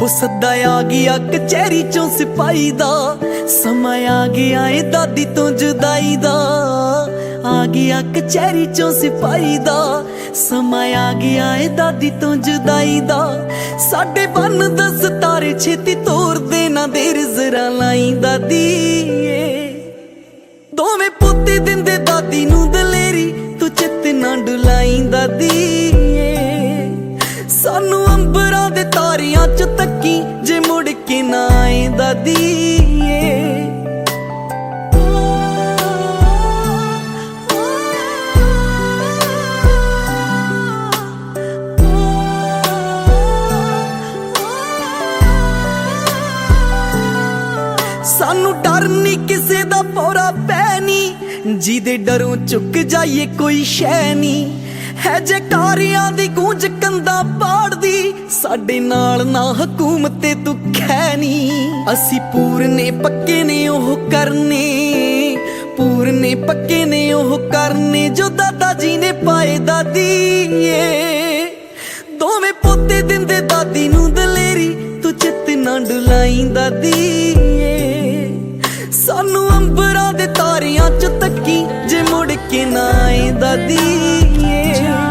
ਹੋ ਸੱਦਾ ਆ ਗਿਆ ਕਚਹਿਰੀ ਚੋਂ ਸਿਪਾਈ ਦਾ। ਸਮਾਂ ਆ ਗਿਆ ਏ ਦਾਦੀ ਤੋਂ ਜੁਦਾਈ ਦਾ। ਆ ਗਿਆ ਕਚਹਿਰੀ ਚੋਂ ਸਿਪਾਈ ਦਾ। ਸਮਾਂ ਆ ਗਿਆ ਏ ਦਾਦੀ ਤੋਂ ਜੁਦਾਈ ਦਾ। ਸਾਡੇ ਬੰਨ ਦਸ ਤਾਰੇ ਛੇਤੀ ਤੋਰ ਨਾ ਦੇਰ ਜ਼ਰਾ ਲਾਈ ਦਾਦੀ ਦੋਵੇਂ ਪੁੱਤੇ ਦਿੰਦੇ ਦਾਦੀ ਨੂੰ ਦਲੇਰੀ, ਤੂੰ ਚਿੱਤ ਨਾ ਡੁਲਾਈ ਦਾਦੀ ਏ। ਸਾਨੂੰ ਅੰਬਰਾਂ ਦੇ ਤਾਰਿਆਂ ਚ ਤੱਕੀ ਜੇ ਮੁੜ ਕੇ ਨਾ ਆਏ ਦਾਦੀ ਸਾਨੂੰ ਡਰ ਨਹੀਂ ਕਿਸੇ ਦਾ ਪੌਰਾ ਪੈ ਨਹੀਂ ਜਿਹਦੇ ਡਰੋਂ ਚੁੱਕ ਜਾਈਏ ਕੋਈ ਸ਼ੈ ਨਹੀਂ ਹੈ ਜੇ ਕਾਰਿਆਂ ਦੀ ਗੂੰਜ ਕੰਦਾ ਪਾੜਦੀ, ਸਾਡੇ ਨਾਲ ਨਾ ਹਕੂਮਤ ਤੂੰ ਖੈ ਅਸੀਂ ਪੂਰਨੇ ਪੱਕੇ ਨੇ, ਉਹ ਕਰਨੇ। ਪੂਰਨੇ ਪੱਕੇ ਨੇ, ਉਹ ਕਰਨੇ। ਜੋ ਦਾਦਾ ਜੀ ਨੇ ਪਾਏ ਦਾਦੀ, ਏ। ਦੋਵੇਂ ਪੋਤੇ ਦਿੰਦੇ ਦਾਦੀ ਨੂੰ ਦਲੇਰੀ, ਤੂੰ ਚਿੱਤ ਨਾ ਡੁਲਾਈ ਦਾਦੀ, ਏ। ਸਾਨੂੰ ਅੰਬਰਾਂ ਦੇ ਤਾਰਿਆਂ ਚ ਤੱਕੀ, ਜੇ ਮੁੜ ਕੇ ਨਾ ਆਏ ਦਾਦੀ, ਏ।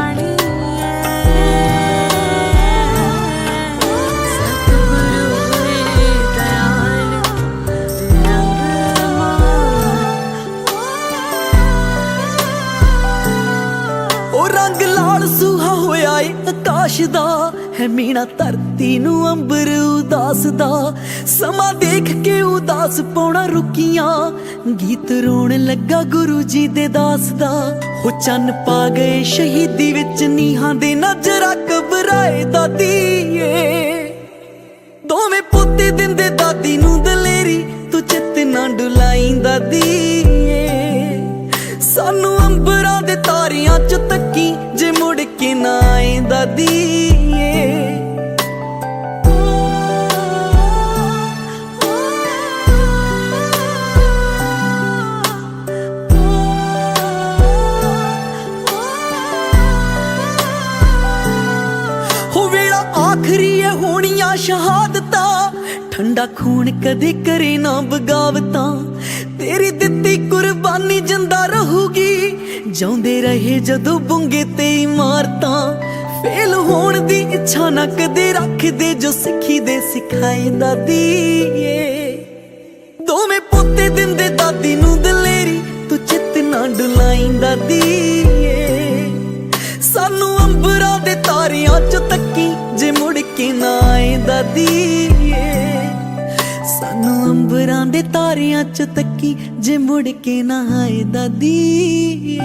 ਰੰਗ ਸੁਹਾ ਹੋਇਆ ਏ ਆਕਾਸ਼ ਦਾ, ਹੈ ਮੀਣਾ ਧਰਤੀ ਨੂੰ ਅੰਬਰ ਉਦਾਸ ਦਾ। ਸਮਾਂ ਦੇਖ ਕੇ ਉਦਾਸ ਪੌਣਾ ਰੁਕੀਆਂ, ਗੀਤ ਰੋਣ ਲੱਗਾ ਗੁਰੂ ਜੀ ਦੇ ਦਾਸ ਦਾ। ਹੋ ਚੰਨ ਪਾ ਗਏ ਸ਼ਹੀਦੀ ਵਿੱਚ ਨੀਹਾਂ ਦੇ ਨਜ਼ਰਾ ਕਬਰਾਏ ਦਾਦੀ ਏ ਦੋਵੇਂ ਪੋਤੇ ਦਿੰਦੇ ਦਾਦੀ ਨੂੰ ਦਲੇਰੀ, ਤੂੰ ਚਿੱਤ ਨਾ ਡੁਲਾਈ ਦਾਦੀ। ਸਾਨੂੰ ਦੇ ਤਾਰਿਆਂ ਚ ਤੱਕੀ ਜੇ ਮੁੜ ਕੇ ਨਾ ਆਏ ਦਾਦੀ ਆਖਰੀ ਏ ਹੋਣੀਆਂ ਸ਼ਹਾਦਤਾਂ, ਠੰਡਾ ਖੂਨ ਕਦੇ ਕਰੇ ਨਾ ਬਗਾਵਤਾਂ ਤੇਰੀ ਦਿੱਤੀ ਕੁਰਬਾਨੀ ਜਿੰਦਾ ਰਹੂਗੀ। ਜਾਉਂਦੇ ਰਹੇ ਜਦੋਂ ਬੁੰਗੇ ਤੇ ਇਮਾਰਤਾਂ। ਫੇਲ ਹੋਣ ਦੀ ਇੱਛਾ ਨਾ ਕਦੇ ਰੱਖਦੇ ਜੋ ਸਿੱਖੀ ਦੇ ਸਿਖਾਏ ਦਾਦੀ, ਏ। ਸਾਨੂੰ ਦੇ ਤਾਰਿਆਂ ਚ ਤੱਕੀ ਜੇ ਮੁੜ ਕੇ ਨਾ ਆਏ ਦਾਦੀ।